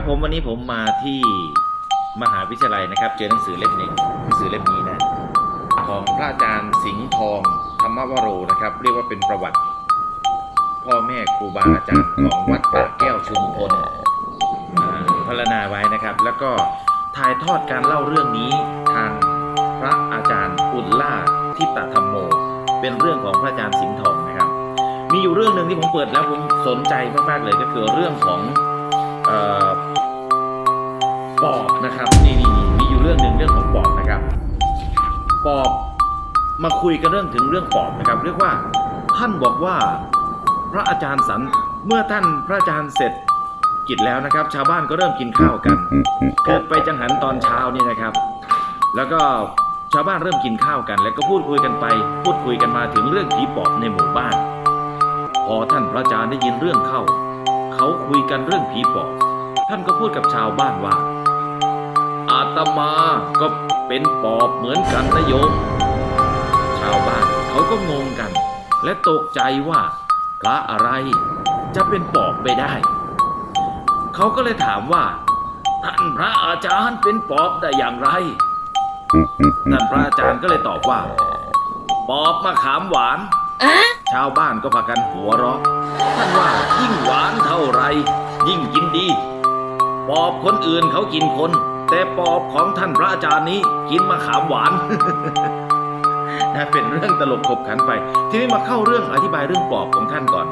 ครับผมวันนี้ผมมาที่มหาวิทยาลัยนะครับ เจอหนังสือเล่มหนึ่งหนังสือเล่มนี้นะ ของพระอาจารย์สิงห์ทองธรรมวโรนะครับ เรียกว่าเป็นประวัติ พ่อแม่ครูบาอาจารย์ของวัดป่าแก้วชุมพลอ่าพรณนาไว้นะครับ แล้วก็ถ่ายทอดการเล่าเรื่องนี้ทางพระอาจารย์อุลล่าทิตธรรมโม เป็นเรื่องของพระอาจารย์สิงห์ทองนะครับ มีอยู่เรื่องหนึ่งที่ผมเปิดแล้วผมสนใจมากๆเลยก็คือเรื่องของ ปอบนะครับนี่นี่มีอยู่เรื่องหนึ่งเรื่องของปอบนะครับ ปอบมาคุยกันเรื่องถึงเรื่องปอบนะครับ เรียกว่าท่านบอกว่าพระอาจารย์สันเมื่อท่านพระอาจารย์เสร็จกิจแล้วนะครับ ชาวบ้านก็เริ่มกินข้าวกันเกิดไปจังหันตอนเช้านี่นะครับ แล้วก็ชาวบ้านเริ่มกินข้าวกัน แล้วก็พูดคุยกันไป พูดคุยกันมาถึงเรื่องผีปอบในหมู่บ้าน พอท่านพระอาจารย์ได้ยินเรื่องเข้า เขาคุยกันเรื่องผีปอบ ท่านก็พูดกับชาวบ้านว่า ตมาก็เป็นปอบเหมือนกันนะโยม ชาวบ้านเขาก็งงกัน และตกใจว่าพระอะไรจะเป็นปอบไปได้ เขาก็เลยถามว่าท่านพระอาจารย์เป็นปอบได้อย่างไรท่านพระอาจารย์ก็เลยตอบว่า ปอบมะขามหวาน ชาวบ้านก็พากันหัวเราะ ท่านว่ายิ่งหวานเท่าไร ยิ่งกินดี ปอบคนอื่นเขากินคน แต่ปอบของท่านพระอาจารย์นี้กินมะขามหวานนะเป็นเรื่องตลกขบขันไป ทีนี้มาเข้าเรื่องอธิบายเรื่องปอบของท่านก่อน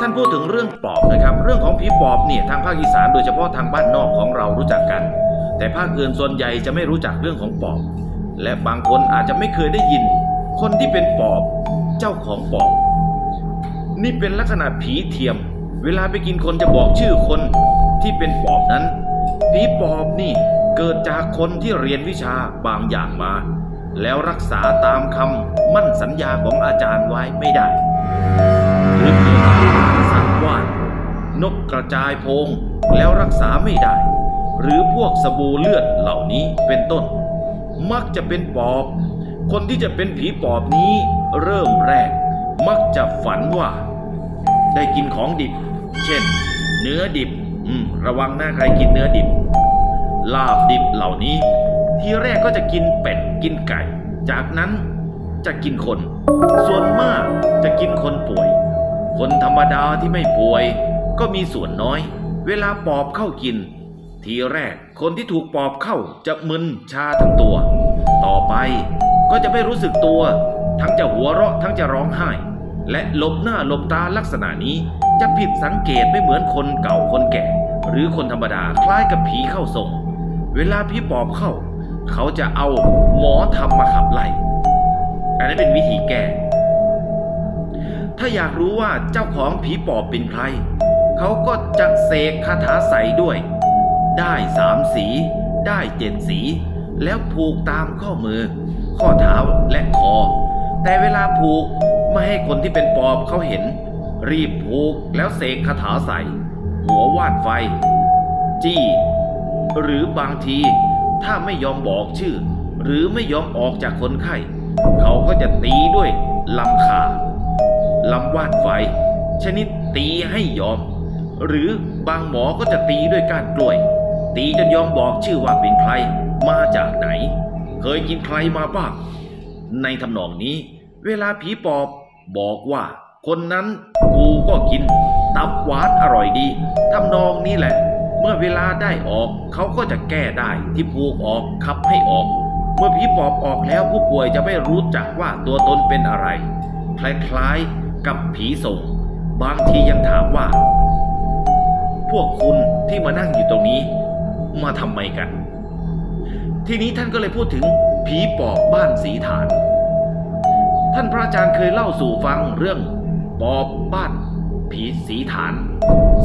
ท่านพูดถึงเรื่องปอบนะครับ เรื่องของผีปอบเนี่ยทางภาคอีสานโดยเฉพาะทางบ้านนอกของเรารู้จักกัน แต่ภาคอื่นส่วนใหญ่จะไม่รู้จักเรื่องของปอบ และบางคนอาจจะไม่เคยได้ยิน คนที่เป็นปอบ เจ้าของปอบ นี่เป็นลักษณะผีเทียม เวลาไปกินคนจะบอกชื่อคนที่เป็นปอบนั้น ผีปอบนี่เกิดจากคนที่เรียนวิชาบางอย่างมา แล้วรักษาตามคำมั่นสัญญาของอาจารย์ไว้ไม่ได้หรือเกิดจากสังว่านกกระจายโพงแล้วรักษาไม่ได้ หรือพวกสบู่เลือดเหล่านี้เป็นต้น มักจะเป็นปอบ คนที่จะเป็นผีปอบนี้เริ่มแรก มักจะฝันว่า ได้กินของดิบ เช่น เนื้อดิบอืมระวังหนะใครกินเนื้อดิบ ลาบดิบเหล่านี้ ทีแรกก็จะกินเป็ดกินไก่ จากนั้นจะกินคน ส่วนมากจะกินคนป่วย คนธรรมดาที่ไม่ป่วยก็มีส่วนน้อย เวลาปอบเข้ากิน ทีแรกคนที่ถูกปอบเข้าจะมึนชาทั้งตัว ต่อไปก็จะไม่รู้สึกตัว ทั้งจะหัวเราะทั้งจะร้องไห้ และหลบหน้าหลบตาลักษณะนี้จะผิดสังเกตไม่เหมือนคนเก่าคนแก่ หรือคนธรรมดาคล้ายกับผีเข้าทรง เวลาผีปอบเข้า เขาจะเอาหมอทำมาขับไล่ อันนี้เป็นวิธีแก้ ถ้าอยากรู้ว่าเจ้าของผีปอบเป็นใคร เขาก็จะเสกคาถาใสด้วย ได้สามสี ได้เจ็ดสี แล้วผูกตามข้อมือ ข้อเท้าและคอ แต่เวลาผูกไม่ให้คนที่เป็นปอบเขาเห็น รีบผูกแล้วเสกคาถาใส่หัววาดไฟ จี้ หรือบางทีถ้าไม่ยอมบอกชื่อ หรือไม่ยอมออกจากคนไข้ เขาก็จะตีด้วยลำขาลำวาดไฟ ชนิดตีให้ยอม หรือบางหมอก็จะตีด้วยก้านกล้วย ตีจนยอมบอกชื่อว่าเป็นใคร มาจากไหน เคยกินใครมาบ้าง ในทำนองนี้ เวลาผีปอบบอกว่า คนนั้นกูก็กิน ตับหวานอร่อยดีทำนองนี้แหละ เมื่อเวลาได้ออกเขาก็จะแก้ได้ที่ผูกออกขับให้ออก เมื่อผีปอบออกแล้วผู้ป่วยจะไม่รู้จักว่าตัวตนเป็นอะไร คล้ายๆกับผีส่ง บางทียังถามว่า พวกคุณที่มานั่งอยู่ตรงนี้ มาทำไมกัน ทีนี้ท่านก็เลยพูดถึงผีปอบบ้านสีฐาน ท่านพระอาจารย์เคยเล่าสู่ฟังเรื่องปอบบ้านผีสีฐาน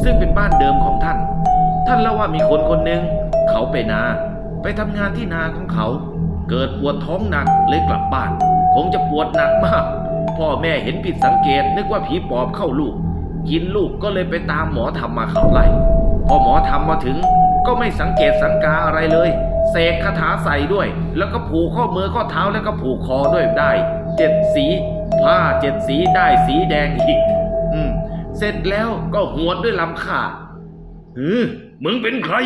ซึ่งเป็นบ้านเดิมของท่าน ท่านเล่าว่ามีคนคนหนึ่งเขาไปนา ไปทำงานที่นาของเขา เกิดปวดท้องหนักเลยกลับบ้าน คงจะปวดหนักมาก พ่อแม่เห็นผิดสังเกตนึกว่าผีปอบเข้าลูก กินลูกก็เลยไปตามหมอทำมาขับไล่พอหมอทำมาถึง ก็ไม่สังเกตสังกาอะไรเลยเสกคาถาใส่ด้วย แล้วก็ผูกข้อมือข้อเท้าแล้วก็ผูกคอด้วยได้เจ็ดสี ผ้าเจ็ดสีได้สีแดงอีก อืม เสร็จแล้วก็หวดด้วยลำขาเออ มึงเป็นใคร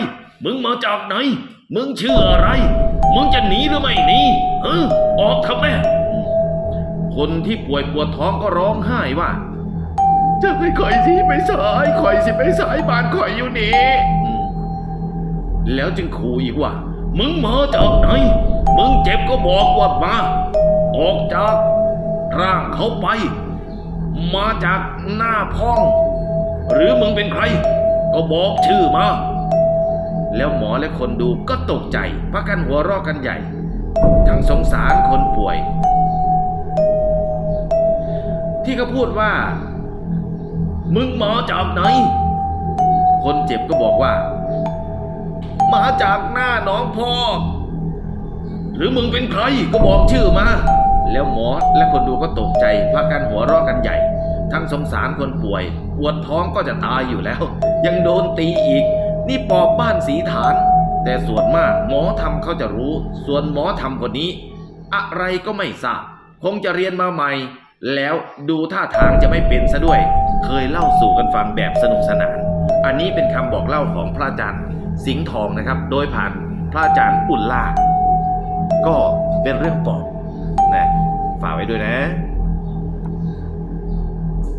มึงมาจากไหน มึงชื่ออะไร มึงจะหนีหรือไม่หนีเออออกเถอะแม่คนที่ป่วยปวดท้องก็ร้องไห้ว่า จะให้คอยสิไปสายคอยสิไปสายบ้านคอยอยู่นี่อืมแล้วจึงขู่อีกว่า มึงมาจากไหน มึงเจ็บก็บอกว่ามา ออกจากร่างเขาไป มาจากหน้าพ้อง หรือมึงเป็นใคร ก็บอกชื่อมา แล้วหมอและคนดูก็ตกใจพากันหัวราะกันใหญ่ ทั้งสงสารคนป่วย ที่เขาพูดว่า มึงมาจากไหน คนเจ็บก็บอกว่า มาจากหน้าน้องพ่อ หรือมึงเป็นใครก็บอกชื่อมา แล้วหมอและคนดูก็ตกใจพากันหัวราะกันใหญ่ ทั้งสงสารคนป่วย ปวดท้องก็จะตายอยู่แล้ว ยังโดนตีอีก นี่ปอบบ้านสีฐาน แต่ส่วนมากหมอทำเขาจะรู้ ส่วนหมอทำคนนี้ อะไรก็ไม่ทราบ คงจะเรียนมาใหม่ แล้วดูท่าทางจะไม่เป็นซะด้วย เคยเล่าสู่กันฟังแบบสนุกสนาน อันนี้เป็นคำบอกเล่าของพระอาจารย์สิงห์ทองนะครับ โดยผ่านพระอาจารย์อุ่นลาก็เป็นเรื่องปอบนะฝากไว้ด้วยนะ